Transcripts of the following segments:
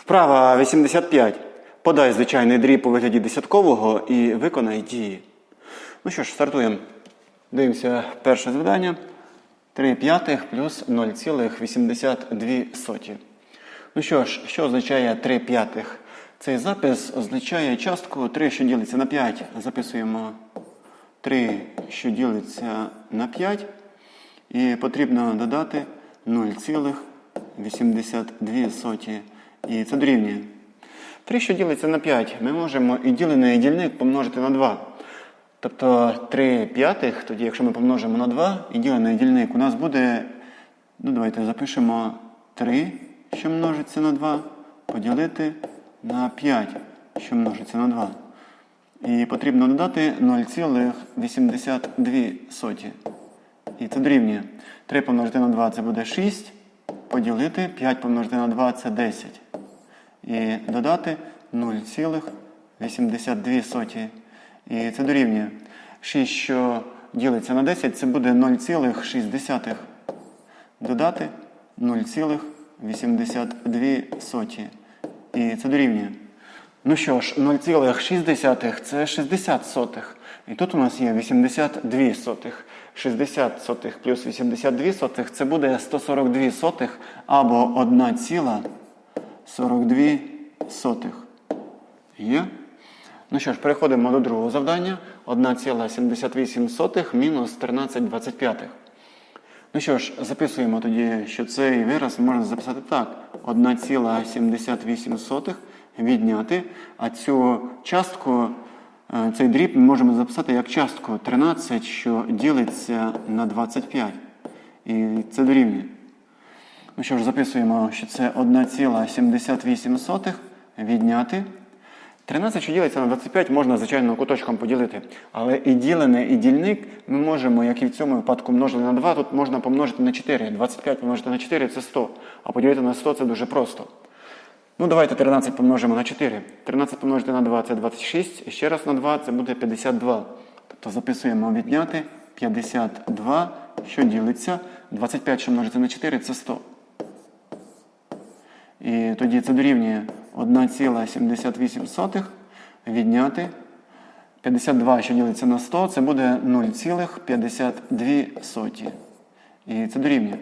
Вправа 85. Подай звичайний дріб у вигляді десяткового і виконай дії. Ну що ж, стартуємо. Дивимося перше завдання. 3 п'ятих плюс 0,82. Ну що ж, що означає 3 п'ятих? Цей запис означає частку 3, що ділиться на 5. Записуємо 3, що ділиться на 5. І потрібно додати 0,82. І це дорівнює. 3, що ділиться на 5, ми можемо і ділений дільник помножити на 2. Тобто 3 п'ятих, тоді, якщо ми помножимо на 2 і ділений дільник, у нас буде, ну давайте запишемо 3, що множиться на 2, поділити на 5, що множиться на 2. І потрібно додати 0,82. І це дорівнює. 3 помножити на 2 це буде 6. Поділити 5 помножити на 2 це 10. І додати 0,82. І це дорівнює. 6, що ділиться на 10, це буде 0,6. Додати 0,82. І це дорівнює. Ну що ж, 0,6 це 60 сотих. І тут у нас є 82 сотих. 60 сотих плюс 82 сотих це буде 142 сотих або 1,42 сотих. Є? Ну що ж, переходимо до другого завдання. 1,78 мінус 13,25. Ну що ж, записуємо тоді, що цей вираз можна записати так. 1,78 відняти. А цю частку, е, цей дріб ми можемо записати як частку 13, що ділиться на 25. І це дорівнює. Ну що ж, записуємо, що це 1,78 відняти. 13, що ділиться на 25, можна, звичайно, куточком поділити. Але і ділене, і дільник ми можемо, як і в цьому випадку, множити на 2, тут можна помножити на 4. 25 помножити на 4 це 100. А поділити на 100 це дуже просто. Ну, давайте 13 помножимо на 4. 13 помножити на 2 це 26. І ще раз на 2 це буде 52. Тобто записуємо відняти 52, що ділиться. 25, що множиться на 4, це 100. І тоді це дорівнює 1,78 відняти 52, що ділиться на 100, це буде 0,52. І це дорівнює.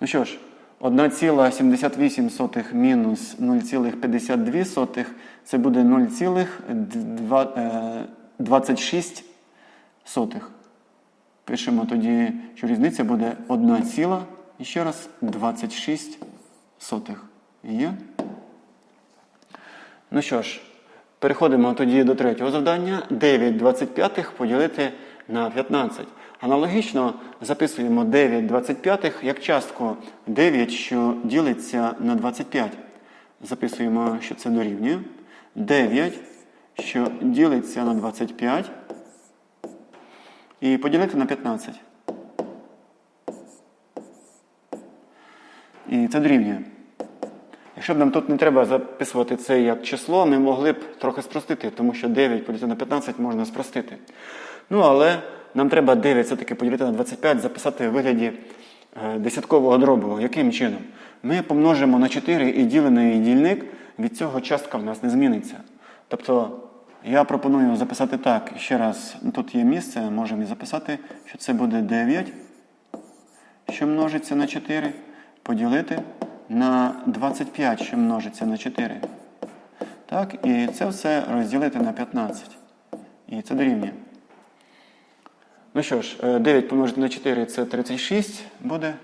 Ну що ж, 1,78 мінус 0,52 це буде 0,26. Пишемо тоді, що різниця буде 1, ціла, ще раз 26 сотих. Є? Ну що ж, переходимо тоді до третього завдання. 9 25 поділити на 15. Аналогічно записуємо 9 25 як частку 9, що ділиться на 25. Записуємо, що це дорівнює. 9, що ділиться на 25. І поділити на 15. І це дорівнює. Якщо б нам тут не треба записувати це як число, ми могли б трохи спростити, тому що 9 поділити на 15 можна спростити. Ну, але нам треба 9 все-таки поділити на 25, записати в вигляді е, десяткового дробу. Яким чином? Ми помножимо на 4 і ділений дільник, від цього частка в нас не зміниться. Тобто я пропоную записати так. Ще раз, тут є місце, можемо і записати, що це буде 9, що множиться на 4, поділити на 25, що множиться на 4. Так, і це все розділити на 15. І це дорівнює. Ну що ж, е, 9 помножити на 4 це 36 буде.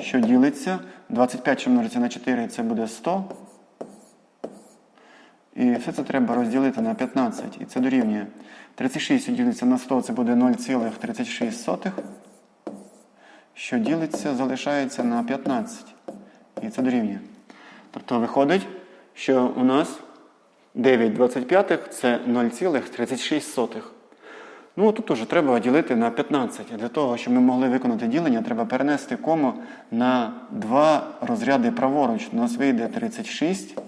Що ділиться. 25, що на 4, це буде 100. І все це треба розділити на 15. І це дорівнює. 36, ділиться на 100, це буде 0,36 що ділиться, залишається на 15. І це дорівнює. Тобто виходить, що у нас 9 25 це 0,36. Ну, тут уже треба ділити на 15. Для того, щоб ми могли виконати ділення, треба перенести кому на два розряди праворуч. У нас вийде 36,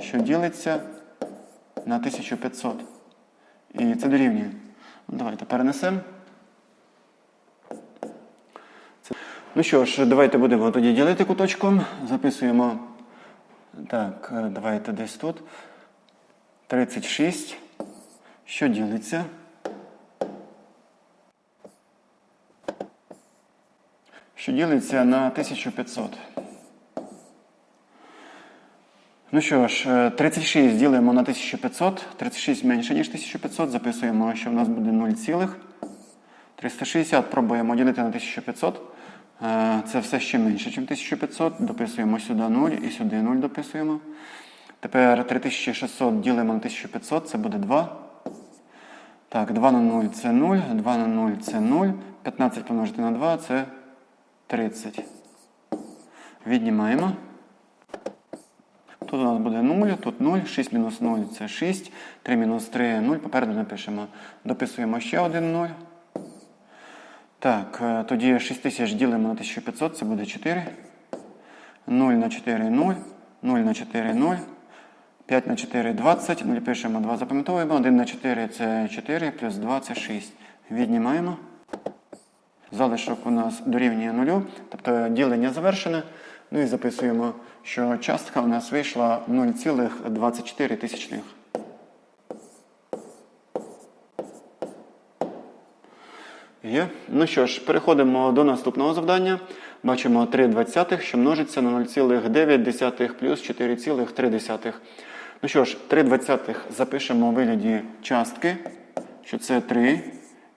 що ділиться на 1500. І це дорівнює. Ну, Давайте перенесемо. Ну що ж, давайте будемо тоді ділити куточком. Записуємо Так, е, давайте десь тут. 36. Що ділиться? Що ділиться на 1500. Ну що ж, е, 36 ділимо на 1500. 36 менше, ніж 1500. Записуємо, що в нас буде 0, цілих. 360 пробуємо ділити на 1500. Е, Це все ще менше, ніж 1500. Дописуємо сюди 0 і сюди 0 дописуємо. Тепер 3600 ділимо на 1500, це буде 2. Так, 2 на 0 це 0, 2 на 0 це 0. 15 помножити на 2 це 30. Віднімаємо. Тут у нас буде 0, тут 0, 6 мінус 0 це 6, 3 мінус 3 0. Попереду напишемо. Дописуємо ще один 0. Так, е, тоді 6000 ділимо на 1500, це буде 4. 0 на 4 0, 0 на 4 0. 5 на 4 20. 0 пишемо 2 запам'ятовуємо. 1 на 4 це 4, плюс 2 це 6. Віднімаємо. Залишок у нас дорівнює 0, тобто ділення завершене. Ну і записуємо, що частка у нас вийшла 0,24 тисячних. Є. Ну що ж, переходимо до наступного завдання. Бачимо 3 двадцятих, що множиться на 0,9 плюс 4,3. Ну що ж, 3 двадцятих запишемо у вигляді частки, що це 3,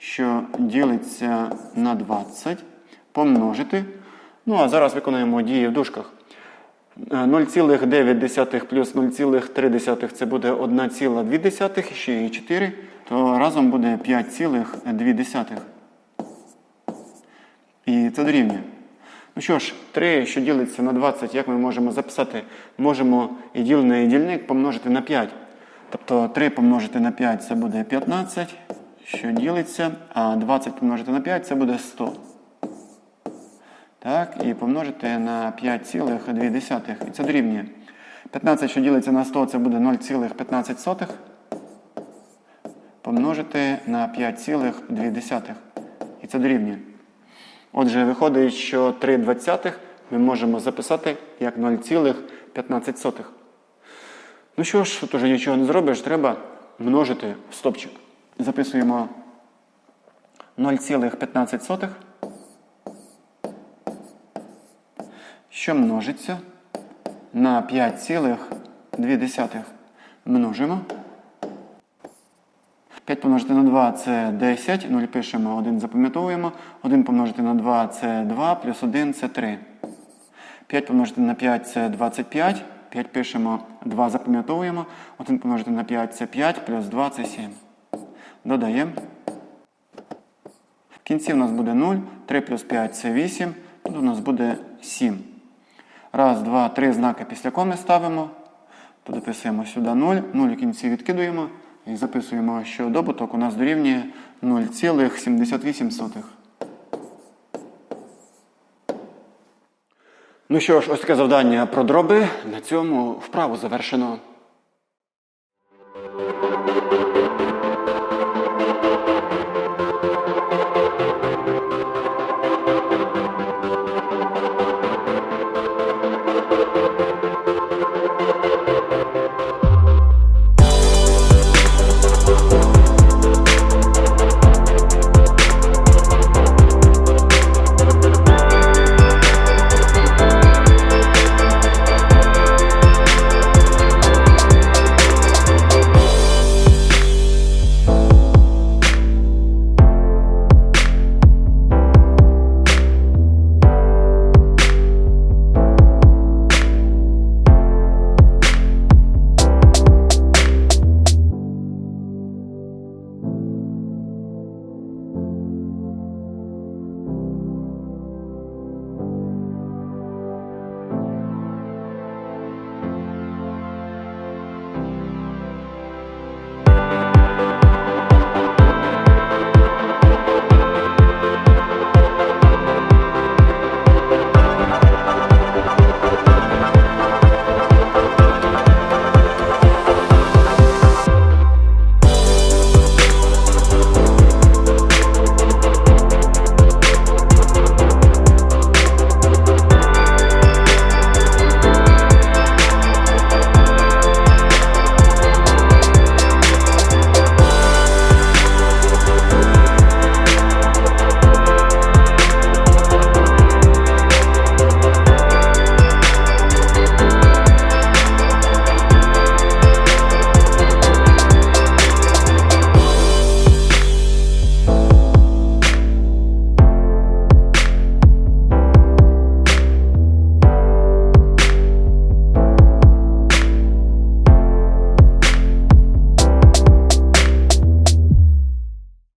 що ділиться на 20, помножити. Ну а зараз виконуємо дії в дужках. Е, 0,9 плюс 0,3 це буде 1,2, ще і 4, то разом буде 5,2. І це дорівнює. Ну що ж, 3, що ділиться на 20, як ми можемо записати? Можемо і ділений і дільник помножити на 5. Тобто 3 помножити на 5 це буде 15, що ділиться, а 20 помножити на 5 це буде 100. Так, і помножити на 5,2. І це дорівнює. 15, що ділиться на 100, це буде 0,15. Помножити на 5,2. І це дорівнює. Отже, виходить, що 3 двадцятих ми можемо записати як 0,15. Ну що ж, тут уже нічого не зробиш, треба множити в стопчик. Записуємо 0,15, що множиться на 5,2. Множимо. 5 помножити на 2 це 10, 0 пишемо, 1 запам'ятовуємо. 1 помножити на 2 це 2, плюс 1 це 3. 5 помножити на 5 це 25. 5 пишемо, 2 запам'ятовуємо. 1 помножити на 5 це 5, плюс 2 це 7. Додаємо. В кінці у нас буде 0, 3 плюс 5 це 8. Тут у нас буде 7. Раз, два, три знаки після коми ставимо. Тут дописуємо сюди 0, 0 в кінці відкидуємо. І записуємо, що добуток у нас дорівнює 0,78. Ну що ж, ось таке завдання про дроби. На цьому вправу завершено.